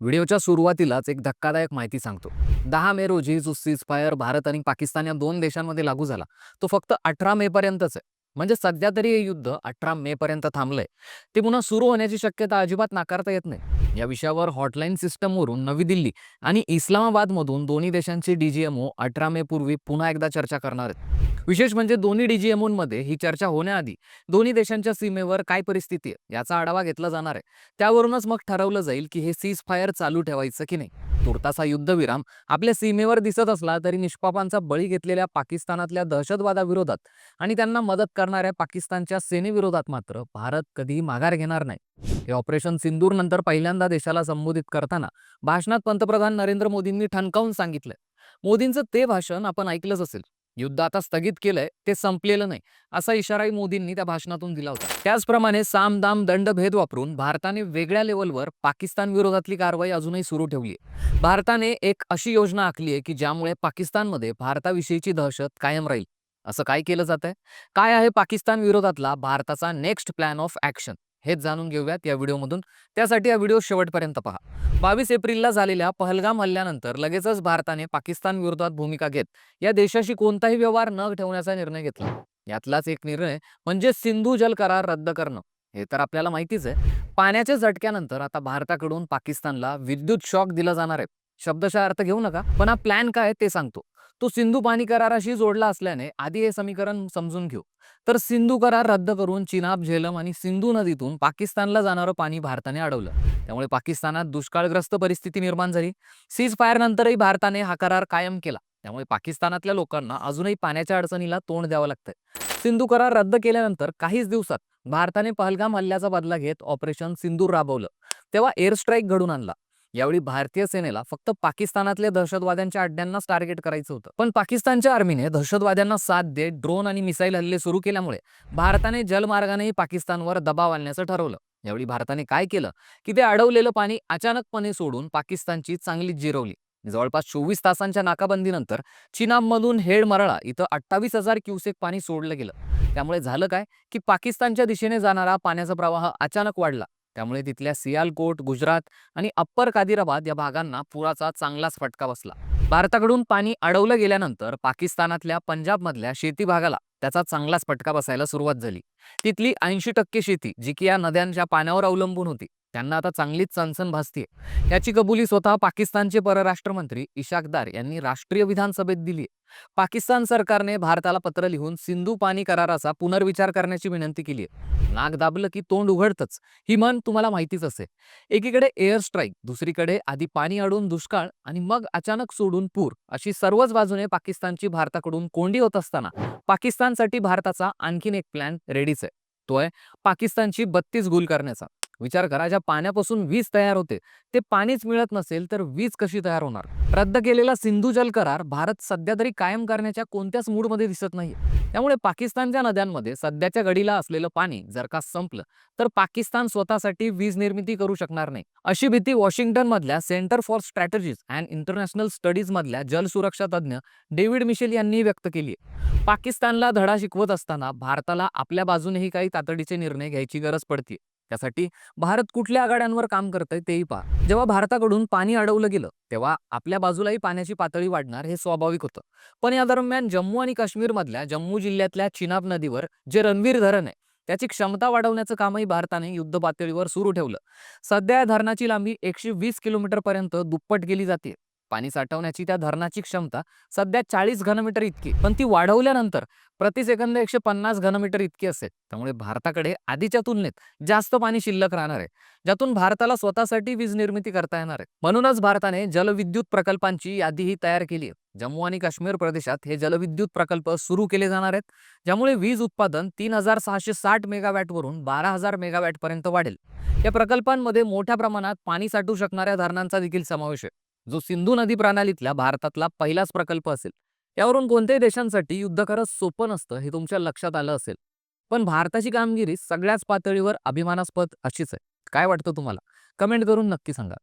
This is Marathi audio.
व्हिडिओच्या सुरुवातीलाच एक धक्कादायक माहिती सांगतो. दहा मे रोजी जो सीज फायर भारत आणि पाकिस्तान या दोन देशांमध्ये लागू झाला. तो फक्त अठरा मे पर्यंतच आहे. म्हणजे सध्या तरी हे युद्ध अठरा मे पर्यंत थांबलंय. ते पुन्हा सुरू होण्याची शक्यता अजिबात नाकारता येत नाही. या विषयावर हॉटलाईन सिस्टमवरून नवी दिल्ली आणि इस्लामाबादमधून दोन्ही देशांचे डीजीएमओ अठरा मे पूर्वी पुन्हा एकदा चर्चा करणार आहेत. विशेष म्हणजे दोन्ही डीजीएमओमध्ये ही चर्चा होण्याआधी दोन्ही देशांच्या सीमेवर काय परिस्थिती आहे याचा आढावा घेतला जाणार आहे. त्यावरूनच मग ठरवलं जाईल की हे सीज फायर चालू ठेवायचं की नाही. तुर्तासा युद्धविराम आपल्या सीमेवर दिसत असला तरी निष्पापांचा बळी घेतलेल्या पाकिस्तानातल्या दहशतवादाविरोधात आणि त्यांना मदत करणाऱ्या पाकिस्तानच्या सेनेविरोधात मात्र भारत कधीही माघार घेणार नाही. हे ऑपरेशन सिंदूर नंतर पहिल्यांदा देशाला संबोधित करताना भाषणात पंतप्रधान नरेंद्र मोदींनी ठणकावून सांगितलंय मोदींचं ते भाषण आपण ऐकलंच असेल. युद्ध आता स्थगित केलंय ते संपलेलं नाही असा इशाराही मोदींनी त्या भाषणातून दिला होता. त्याचप्रमाणे साम दाम दंड भेद वापरून भारताने वेगळ्या लेवलवर पाकिस्तान विरोधातली कारवाई अजूनही सुरू ठेवली आहे. भारताने एक अशी योजना आखली आहे की ज्यामुळे पाकिस्तानमध्ये भारताविषयीची दहशत कायम राहील. असं काय केलं जात आहे काय आहे पाकिस्तान विरोधातला भारताचा नेक्स्ट प्लॅन ऑफ ॲक्शन? हेच जाणून घेऊयात या व्हिडिओमधून. त्यासाठी हा व्हिडिओ शेवटपर्यंत पहा. बावीस एप्रिलला झालेल्या पहलगाम हल्ल्यानंतर लगेचच भारताने पाकिस्तान विरोधात भूमिका घेत या देशाशी कोणताही व्यवहार न ठेवण्याचा निर्णय घेतला. यातलाच एक निर्णय म्हणजे सिंधू जल करार रद्द करणं. हे तर आपल्याला माहितीच आहे. पाण्याच्या झटक्यानंतर आता भारताकडून पाकिस्तानला विद्युत शॉक दिला जाणार आहे. शब्दशः अर्थ घेऊ नका पण हा प्लॅन काय ते सांगतो. तो सिंधू पाणी कराराशी जोडला असल्याने आधी हे समीकरण समजून घेऊ. तर सिंधू करार रद्द करून चिनाब झेलम आणि सिंधू नदीतून पाकिस्तानला जाणारं पाणी भारताने अडवलं. त्यामुळे पाकिस्तानात दुष्काळग्रस्त परिस्थिती निर्माण झाली. सीज फायर नंतरही भारताने हा करार कायम केला. त्यामुळे पाकिस्तानातल्या लोकांना अजूनही पाण्याच्या अडचणीला तोंड द्यावं लागतंय. सिंधू करार रद्द केल्यानंतर काहीच दिवसात भारताने पहलगाम हल्ल्याचा बदला घेत ऑपरेशन सिंदूर राबवलं. तेव्हा एअर स्ट्राईक घडून आणला. यावेळी भारतीय सेनेला फक्त पाकिस्तानातल्या दहशतवाद्यांच्या अड्ड्यांनाच टार्गेट करायचं होतं. पण पाकिस्तानच्या आर्मीने दहशतवाद्यांना साथ देत ड्रोन आणि मिसाईल हल्ले सुरू केल्यामुळे भारताने जलमार्गानेही पाकिस्तानवर दबाव आणण्याचं ठरवलं. यावेळी भारताने काय केलं? की ते अडवलेलं पाणी अचानकपणे सोडून पाकिस्तानची चांगलीच जिरवली. जवळपास चोवीस तासांच्या नाकाबंदीनंतर चिनाबमधून हेड मरळा इथं अठ्ठावीस हजार क्युसेक पाणी सोडलं गेलं. त्यामुळे झालं काय? की पाकिस्तानच्या दिशेने जाणारा पाण्याचा प्रवाह अचानक वाढला. त्यामुळे तिथल्या सियालकोट गुजरात आणि अप्पर कादिराबाद या भागांना पुराचा चांगलाच फटका बसला. भारताकडून पाणी अडवलं गेल्यानंतर पाकिस्तानातल्या पंजाबमधल्या शेती भागाला त्याचा चांगलाच फटका बसायला सुरुवात झाली. तिथली ऐंशी टक्के शेती जी की या नद्यांच्या पाण्यावर अवलंबून होती. त्यांना आता चांगलीच चणचण भासतीये. याची कबुली स्वतः पाकिस्तानचे परराष्ट्र मंत्री इशाकदार यांनी राष्ट्रीय विधानसभेत दिली पाकिस्तान सरकारने भारताला पत्र लिहून सिंधू पाणी कराराचा पुनर्विचार करण्याची विनंती केली आहे नाक दाबलं की तोंड उघडतच ही मन तुम्हाला माहितीच असेल. एकीकडे एअर स्ट्राईक दुसरीकडे आधी पाणी अडून दुष्काळ आणि मग अचानक सोडून पूर अशी सर्वच बाजूने पाकिस्तानची भारताकडून कोंडी होत असताना पाकिस्तानसाठी भारताचा आणखीन एक प्लॅन रेडीच आहे. तो आहे पाकिस्तानची बत्तीस गुल करण्याचा. विचार करा ज्या पाण्यापासून वीज तयार होते ते पाणीच मिळत नसेल तर वीज कशी तयार होणार? रद्द केलेला सिंधू जल करार भारत सध्या तरी कायम करण्याच्या कोणत्याच मूडमध्ये दिसत नाही त्यामुळे पाकिस्तानच्या नद्यांमध्ये सध्याच्या घडीला असलेलं पाणी जर का संपलं तर पाकिस्तान स्वतःसाठी वीज निर्मिती करू शकणार नाही. अशी भीती वॉशिंग्टन मधल्या center for strategies and international studies मधल्या जलसुरक्षा तज्ज्ञ डेव्हिड मिशेल यांनी व्यक्त केली आहे. पाकिस्तानला धडा शिकवत असताना भारताला आपल्या बाजूनेही काही तातडीचे निर्णय घ्यायची गरज पडते त्यासाठी भारत कुठल्या आघाड्यांवर काम करतंय तेही पहा. जेव्हा भारताकडून पाणी अडवलं गेलं तेव्हा आपल्या बाजूलाही पाण्याची पातळी वाढणार हे स्वाभाविक होतं. पण या दरम्यान जम्मू आणि काश्मीरमधल्या जम्मू जिल्ह्यातल्या चिनाब नदीवर जे रणवीर धरण आहे त्याची क्षमता वाढवण्याचं कामही भारताने युद्ध पातळीवर सुरू ठेवलं. सध्या या धरणाची लांबी एकशे वीस किलोमीटर पर्यंत दुप्पट केली जाते पाणी साठवण्याची त्या धरणाची क्षमता सध्या चाळीस घनमीटर इतकी पण ती वाढवल्यानंतर प्रतिसेकंद एकशे पन्नास घनमीटर इतकी असेल. त्यामुळे भारताकडे आधीच्या तुलनेत जास्त पाणी शिल्लक राहणार आहे ज्यातून भारताला स्वतःसाठी वीज निर्मिती करता येणार आहे. म्हणूनच भारताने जलविद्युत प्रकल्पांची यादीही तयार केली आहे. जम्मू आणि काश्मीर प्रदेशात हे जलविद्युत प्रकल्प सुरू केले जाणार आहेत ज्यामुळे वीज उत्पादन तीन हजार सहाशे साठ मेगावॅटवरून बारा हजार मेगावॅट पर्यंत वाढेल. या प्रकल्पांमध्ये मोठ्या प्रमाणात पाणी साठू शकणाऱ्या धरणांचा देखील समावेश आहे. जो सिंधू नदी प्रणालीतल्या भारतातला पहिलाच प्रकल्प असेल यावरून कोणत्याही देशांसाठी युद्ध खरंच सोपं नसतं हे तुमच्या लक्षात आलं असेल. पण भारताची कामगिरी सगळ्याच पातळीवर अभिमानास्पद अशीच आहे. काय वाटतं तुम्हाला? कमेंट करून नक्की सांगा.